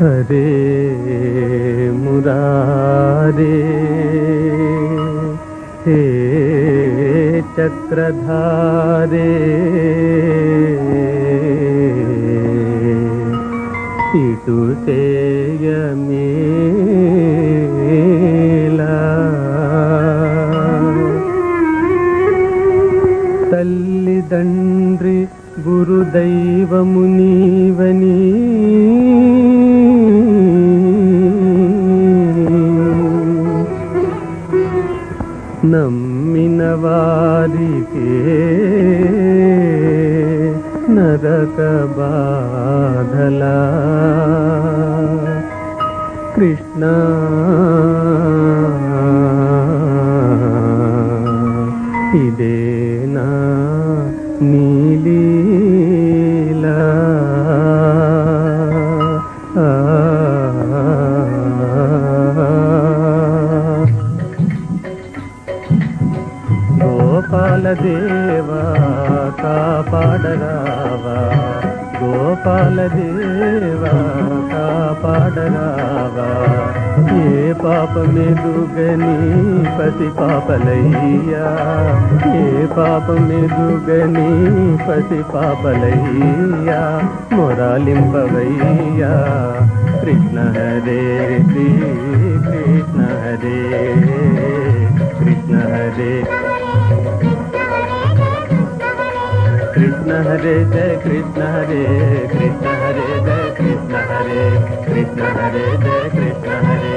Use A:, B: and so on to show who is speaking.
A: హరే మురారే హే చక్రధారే ఇటు చేయమేలా తల్లిదండ్రి గురుదైవము నీవని నమ్మిన వారికే నరక బాధలా కృష్ణ. ఇదేనా నీలీ గోపాలదేవా కాపాడరావా. గోపాలదేవా కాపాడరావా. ఏ పాపమెదుగని పతి పాపలయ్యా. ఏ పాపమెదుగని పతి పాపలయ్యా. మొరాలింపవయ్యా. కృష్ణ హరే శ్రీ కృష్ణ హరే కృష్ణ హరే. కృష్ణ హరే జయ కృష్ణ హరే కృష్ణ హరే జయ కృష్ణ హరే కృష్ణ హరే జయ కృష్ణ హరే.